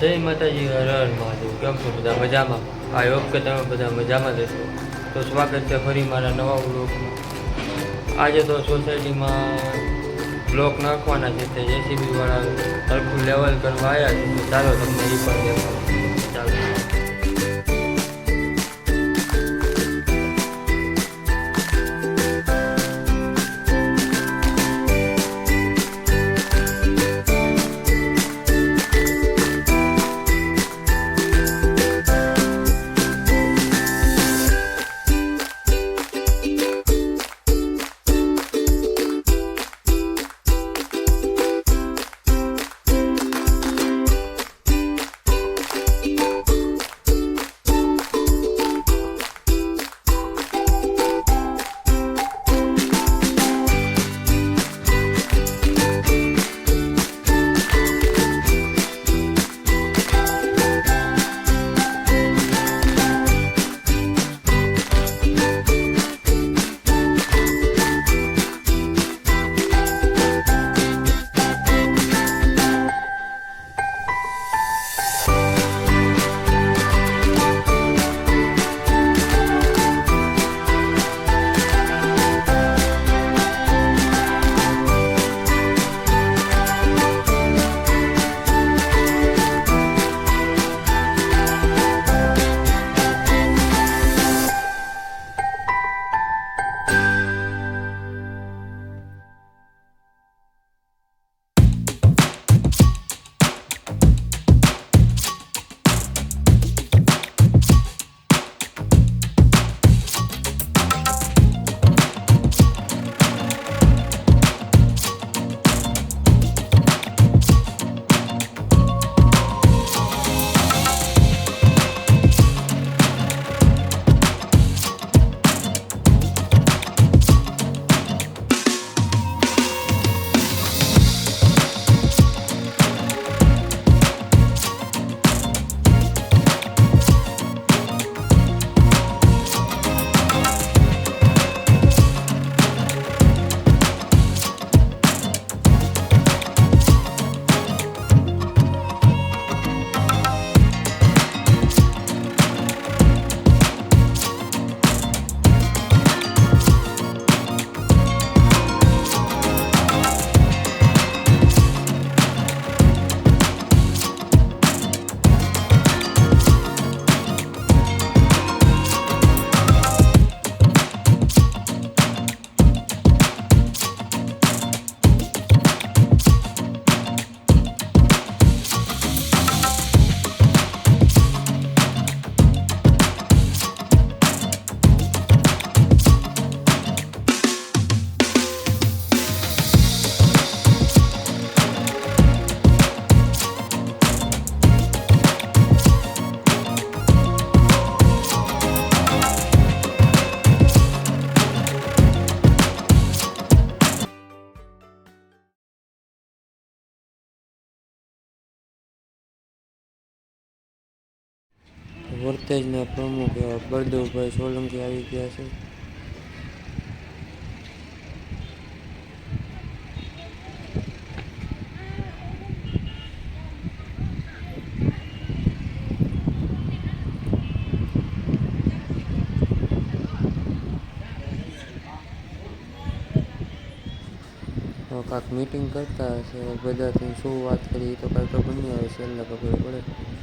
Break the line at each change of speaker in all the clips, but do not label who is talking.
જય માતાજી, હર હર મહાદેવ. કેમ છો બધા મજામાં? આઈ હોપ કે તમે બધા મજામાં રહેશો તો સ્વાગત છે ફરી મારા નવા બ્લોગમાં આજે તો સોસાયટીમાં બ્લોક નાખવાના છે, તે જેસીબી વાળા સરખું લેવલ કરવા આવ્યા છે. ચાલો તમને એ પણ દેખાડું. વર્તેજના પ્રમુખ એવા બળદેવભાઈ સોલંકી આવી ગયા છે. કાંક મીટિંગ કરતા હશે બધાથી શું વાત કરી તો કાંઈ ખબર નહીં આવે એટલે ખબર પડે.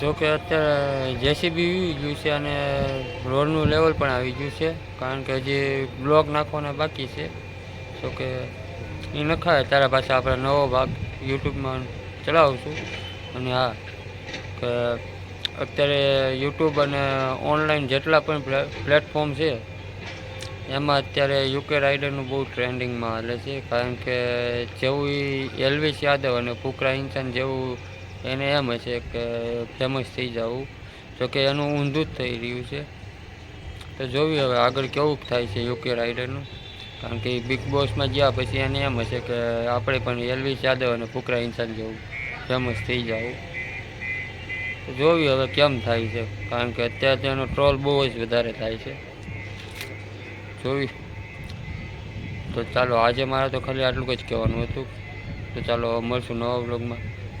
જો કે અત્યારે જેસીબી આવી ગયું છે અને રોડનું લેવલ પણ આવી ગયું છે, કારણ કે હજી બ્લોક નાખવાના બાકી છે. જોકે એ નખાય, તારા પાછા આપણે નવો ભાગ યુટ્યુબમાં ચલાવશું. અને હા, કે અત્યારે યુટ્યુબ અને ઓનલાઈન જેટલા પણ પ્લેટફોર્મ છે, એમાં અત્યારે યુકે રાઇડરનું બહુ ટ્રેન્ડિંગમાં હાલે છે. કારણ કે જેવું એલવીસ યાદવ અને પુકરા ઇન્સાન જેવું એને એમ હશે કે ફેમસ થઈ જવું જોકે એનું ઊંધું જ થઈ રહ્યું છે. તો જોવી હવે આગળ કેવું થાય છે યુકે રાઇડરનું. કારણ કે બિગ બોસમાં ગયા પછી એને એમ હશે કે આપણે પણ એલવી યાદવ અને ફુકરા ઇન્સાન જેવું ફેમસ થઈ જવું તો જોવી હવે કેમ થાય છે. કારણ કે અત્યારે તો એનો ટ્રોલ બહુ જ વધારે થાય છે. જોવી. તો ચાલો આજે મારે તો ખાલી આટલું જ કહેવાનું હતું. તો ચાલો મળશું નવા બ્લોગમાં